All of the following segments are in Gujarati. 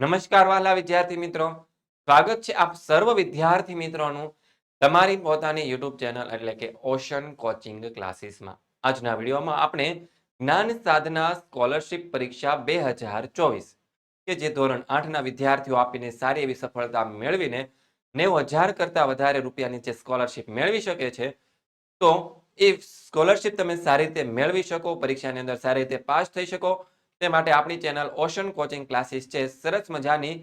નમસ્કાર વાલા વિદ્યાર્થી મિત્રો. સ્વાગત છે આપ સર્વ વિદ્યાર્થી મિત્રોનું તમારી પોતાની યુટ્યુબ ચેનલ એટલે કે ઓશન કોચિંગ ક્લાસીસમાં. આજના વિડીયોમાં આપણે જ્ઞાન સાધના સ્કોલરશિપ પરીક્ષા બે કે જે ધોરણ આઠના વિદ્યાર્થીઓ આપીને સારી એવી સફળતા મેળવીને નેવું હજાર કરતા વધારે રૂપિયાની જે સ્કોલરશિપ મેળવી શકે છે, તો એ સ્કોલરશિપ તમે સારી રીતે મેળવી શકો, પરીક્ષાની અંદર સારી રીતે પાસ થઈ શકો તે માટે આપણી ચેનલ ઓશન કોચિંગ ક્લાસીસ છે. સરસ મજાની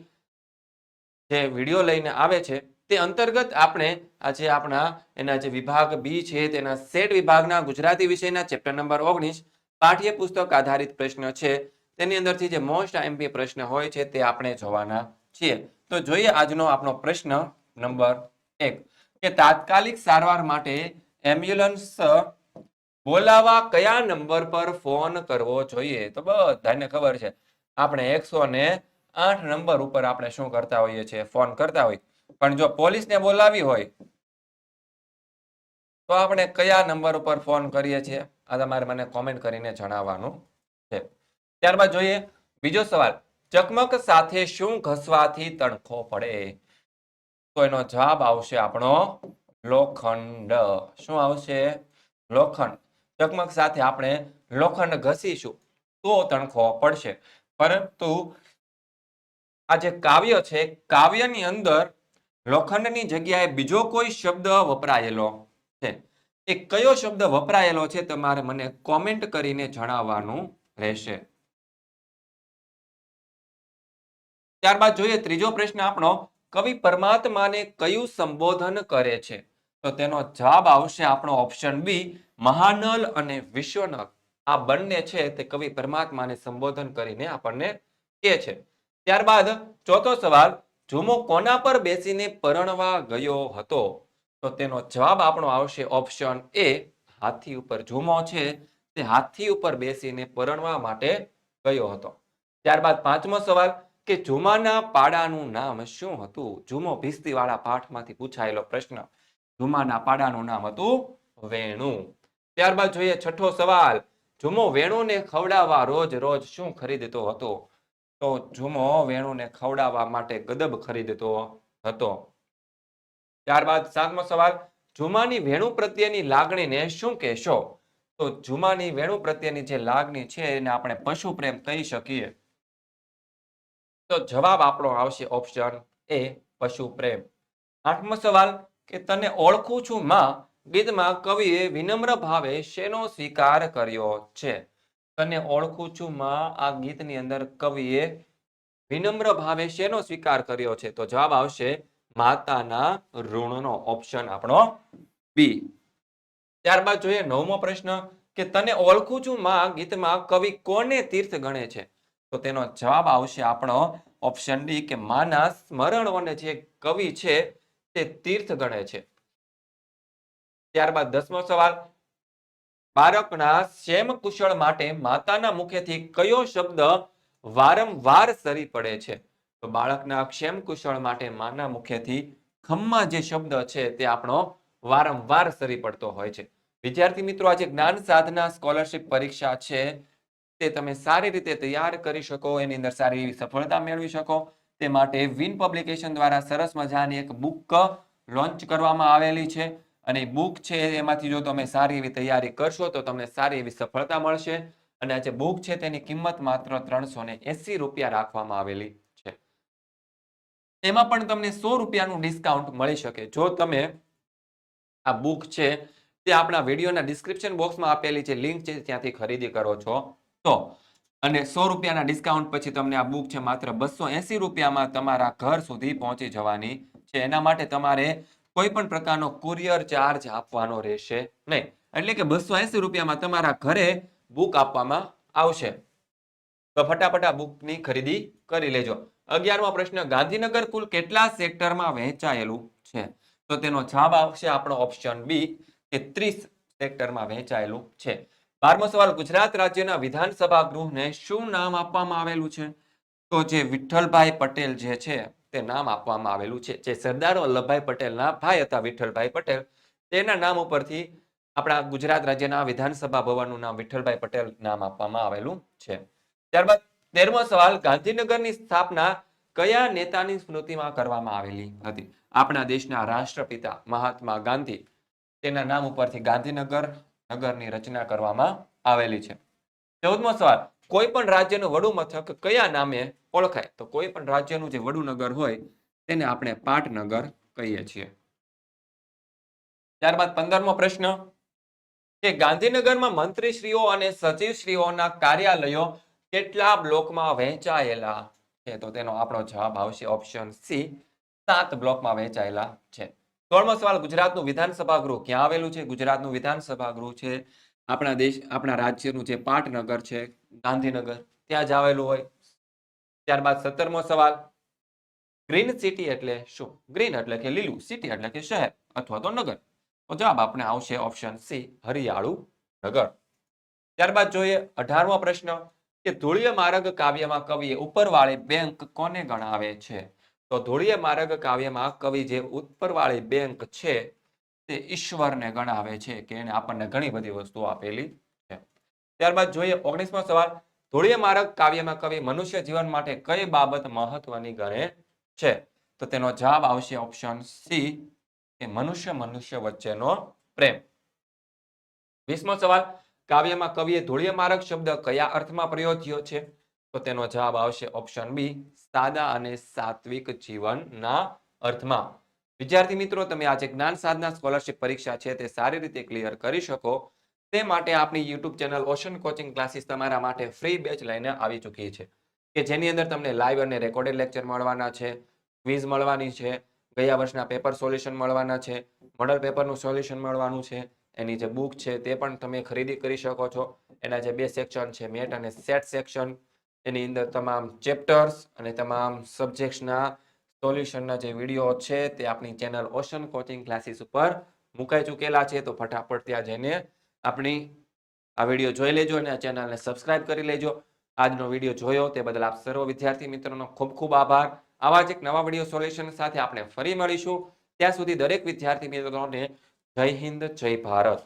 જે વીડિયો લઈને આવે છે, તે અંતર્ગત આપણે આજે આપણા એના જે વિભાગ બી છે, તેના સેટ વિભાગના ગુજરાતી વિષયના ચેપ્ટર નંબર ઓગણીસ પાઠ્યપુસ્તક આધારિત પ્રશ્ન છે. તેની અંદરથી જે મોસ્ટ એમપી પ્રશ્ન હોય છે, તે આપણે જોવાના છીએ. તો જોઈએ આજનો આપણો પ્રશ્ન નંબર એક, કે તાત્કાલિક સારવાર માટે એમ્બ્યુલન્સ બોલાવા કયા નંબર પર ફોન કરવો જોઈએ? તો બધાને ખબર છે. આપણે એકસો ને આઠ નંબર ઉપર આપણે શું કરતા હોઈએ છીએ? ફોન કરતા હોય. પણ જો પોલીસને બોલાવી હોય, તો આપણે કયા નંબર ઉપર ફોન કરીએ છીએ? આ તમારે મને કોમેન્ટ કરીને જણાવવાનું છે. ત્યારબાદ જોઈએ, બીજો સવાલ. ચકમક સાથે શું ઘસવાથી તણખો પડે? તો એનો જવાબ આવશે આપણો લોખંડ. શું આવશે? લોખંડ. ચકમક સાથે આપણે લોખંડ ઘસીશું તો તણખો પડશે. પરંતુ આ જે કાવ્ય છે, કાવ્યની અંદર લોખંડની જગ્યાએ બીજો કોઈ શબ્દ વપરાયેલો છે? એ કયો શબ્દ વપરાયેલો છે તમારે મને કોમેન્ટ કરીને જણાવવાનું રહેશે. ત્યારબાદ જોઈએ ત્રીજો પ્રશ્ન આપણો, કવિ પરમાત્માને કયું સંબોધન કરે છે? તો તેનો જવાબ આવશે આપણો ઓપ્શન બી મહાનલ અને વિશ્વનલ. આ બંને છે તે કવિ પરમાત્માને સંબોધન કરીને આપણને કહે છે. ત્યારબાદ ચોથો સવાલ જુમો કોના પર બેસીને પરણવા ગયો હતો? તો તેનો જવાબ આપણો આવશે ઓપ્શન એ હાથી ઉપર જુમો છે તે હાથી ઉપર બેસીને પરણવા માટે ગયો હતો. ત્યારબાદ પાંચમો સવાલ, કે જુમાના પાડાનું નામ શું હતું? જુમો ભીસ્તી વાળા પાઠમાંથી પૂછાયેલો પ્રશ્ન. ઝુમાના પાડાનું નામ હતું વેણુ. ત્યારબાદ જોઈએ છઠ્ઠો સવાલ. જુમો વેણુને ખવડાવવા રોજ રોજ શું ખરીદતો હતો? તો જુમો વેણુને ખવડાવવા માટે ગદબ ખરીદતો હતો. ત્યારબાદ સાતમો સવાલ. જુમાની વેણુ પ્રત્યેની લાગણીને શું કહેશો? તો જુમાની વેણુ પ્રત્યેની જે લાગણી છે એને આપણે પશુ પ્રેમ કહી શકીએ. તો જવાબ આપણો આવશે ઓપ્શન એ પશુ પ્રેમ. આઠમો સવાલ. કે તને ઓળખું છું માં, ગીતમાં કવિએ વિનમ્ર ભાવે શેનો સ્વીકાર કર્યો છે? તને ઓળખું છું માં, આ ગીતની અંદર કવિએ વિનમ્ર ભાવે શેનો સ્વીકાર કર્યો છે? તો જવાબ આવશે માતાના ઋણનો ઓપ્શન આપણો બી ત્યારબાદ જોઈએ નવમો પ્રશ્ન, કે તને ઓળખું છું માં, ગીતમાં કવિ કોને તીર્થ ગણે છે? તો તેનો જવાબ આવશે આપણો ઓપ્શન ડી કે માના સ્મરણોને જે કવિ છે તે તીર્થ ગણે છે. ત્યારબાદ દસમો સવાલ, બાળકના ક્ષેમ કુશળ માટે માતાના મુખેથી કયો શબ્દ વારંવાર સરી પડે છે? તો બાળકના ક્ષેમ કુશળ માટે માના મુખેથી ખમ્મા જે શબ્દ છે તે આપણો વારંવાર સરી પડતો હોય છે. વિદ્યાર્થી મિત્રો, આજે જ્ઞાન સાધના સ્કોલરશિપ પરીક્ષા છે. તે તમે સારી રીતે તૈયાર કરી શકો, એની અંદર સારી સફળતા મેળવી શકો. તે માટે વિન પબ્લિકેશન દ્વારા સરસ મજાની એક બુક લોન્ચ કરવામાં આવેલી છે. અને બુક છે એમાંથી જો તમે સારી એવી તૈયારી કરશો તો તમને સારી એવી સફળતા મળશે. અને આ જે બુક છે તેની કિંમત માત્ર ત્રણસો રૂપિયા રાખવામાં આવેલી છે. એમાં પણ તમને સો રૂપિયાનું ડિસ્કાઉન્ટ મળી શકે. જો તમે આ બુક છે તે આપણા વિડીયોના ડિસ્ક્રિપ્શન બોક્સમાં આપેલી છે લિંક છે ત્યાંથી ખરીદી કરો છો. તો અને સો રૂપિયાના ડિસ્કાઉન્ટ પછી તમને આ બુક છે માત્ર બસો એસી રૂપિયામાં તમારા ઘર સુધી પહોંચી જવાની છે. એના માટે તમારે કોઈ પણ પ્રકારનો કુરિયર ચાર્જ આપવાનો રહેશે નહીં. એટલે કે બસો એસી રૂપિયામાં તમારા ઘરે બુક આપવામાં આવશે. તો ફટાફટ આ બુકની ખરીદી કરી લેજો. અગિયારમો પ્રશ્ન, ગાંધીનગર કુલ કેટલા સેક્ટરમાં વહેંચાયેલું છે? તો તેનો જવાબ આવશે આપણો ઓપ્શન બી કે ત્રીસ સેક્ટરમાં વહેંચાયેલું છે. બારમો સવાલ, ગુજરાત રાજ્યના વિધાનસભા ગૃહને શું નામ આપવામાં આવેલું છે? તો જે વિઠ્ઠલભાઈ પટેલ જે છે, તે નામ આપવામાં આવેલું છે. જે સરદાર વલ્લભભાઈ પટેલના ભાઈ હતા, વિઠ્ઠલભાઈ પટેલ, તેના નામ ઉપરથી આપણા ગુજરાત રાજ્યના વિધાનસભા ભવનનું નામ વિઠ્ઠલભાઈ પટેલ નામ આપવામાં આવેલું છે. ત્યારબાદ તેરમો સવાલ, ગાંધીનગરની સ્થાપના કયા નેતાની સ્મૃતિમાં કરવામાં આવેલી હતી? આપણા દેશના રાષ્ટ્રપિતા મહાત્મા ગાંધી, તેના નામ ઉપરથી ગાંધીનગર નગરની રચના કરવામાં આવેલી છે. ચૌદમો સવાલ, કોઈ પણ રાજ્યનું વડું મથક કયા નામે ઓળખાય? તો કોઈ પણ રાજ્યનું જે વડું હોય, તેને આપણે પાટનગર કહીએ છીએ. ત્યારબાદ પંદરમો પ્રશ્ન, કે ગાંધીનગરમાં મંત્રીશ્રીઓ અને સચિવશ્રીઓના કાર્યાલયો કેટલા બ્લોકમાં વહેંચાયેલા છે? તો તેનો આપણો જવાબ આવશે ઓપ્શન સી, સાત બ્લોકમાં વહેંચાયેલા છે. સોળમો સવાલ, ગુજરાતનું વિધાનસભા ગૃહ ક્યાં આવેલું છે? ગુજરાતનું વિધાનસભા ગૃહ છે આપણા દેશ, આપણા રાજ્યનું જે પાટનગર છે, ગાંધીનગર, ત્યાં જ આવેલું હોય. ત્યારબાદ સત્તરમો સવાલ, ગ્રીન સિટી એટલે શું? ગ્રીન એટલે કે લીલું, સિટી એટલે કે શહેર અથવા તો નગર. તો જવાબ આપણે આવશે ઓપ્શન સી, હરિયાળુ નગર. ત્યારબાદ જોઈએ અઢારમો પ્રશ્ન, કે ધૂળીય માર્ગ કાવ્યમાં કવિએ ઉપરવાળી બેંક કોને ગણાવે છે? તો ધોળીય માર્ગ કાવ્યમાં કવિ જે ઉપરવાળી બેંક છે, તે ઈશ્વરને ગણાવે છે કે એને આપણને ઘણી બધી વસ્તુઓ આપેલી છે. ત્યારબાદ જોઈએ ઓગણીસમો સવાલ. ધોળીય માર્ગ કાવ્યમાં કવિ મનુષ્ય જીવન માટે કઈ બાબત મહત્વની ગણે છે? તો તેનો જવાબ આવશે ઓપ્શન સી, કે મનુષ્ય મનુષ્ય વચ્ચેનો પ્રેમ. વીસમો સવાલ. કાવ્યમાં કવિએ ધોળીય માર્ગ શબ્દ કયા અર્થમાં પ્રયોજ્યો છે? તો તેનો જવાબ આવશે ઓપ્શન બી સાદા અને સાત્વિક જીવનના અર્થમાં. વિદ્યાર્થી મિત્રો, તમે આજે જ્ઞાન સાધના સ્કોલરશિપ પરીક્ષા છે તે સારી રીતે ક્લિયર કરી શકો. તે માટે આપણી YouTube channel ocean coaching classes તમારા માટે ફ્રી બેચ લઈને આવી ચૂકી છે. કે જેની અંદર તમને લાઈવ અને રેકોર્ડેડ લેક્ચર મળવાના છે ક્વિઝ મળવાની છે, ગયા વર્ષના પેપર સોલ્યુશન મળવાના છે મોડલ પેપરનું સોલ્યુશન મળવાનું છે, એની જે બુક છે તે પણ તમે ખરીદી કરી શકો છો. એના જે બે સેક્શન છે, મેટ અને સેટ સેક્શન એની અંદર તમામ ચેપ્ટર્સ અને તમામ સબ્જેક્ટ્સના સોલ્યુશનના જે વીડિયો છે તે આપણી ચેનલ ઓશન કોચિંગ ક્લાસીસ ઉપર મુકાઈ ચૂકેલા છે. તો ફટાફટ ત્યાં જઈને આપણી આ વીડિયો જોઈ લેજો અને આ ચેનલને સબસ્ક્રાઇબ કરી લેજો. આજનો વીડિયો જોયો તે બદલ આપ સર્વ વિદ્યાર્થી મિત્રોનો ખૂબ ખૂબ આભાર. આવા જ એક નવા વીડિયો સોલ્યુશન સાથે આપણે ફરી મળીશું. ત્યાં સુધી દરેક વિદ્યાર્થી મિત્રોને જય હિન્દ, જય ભારત.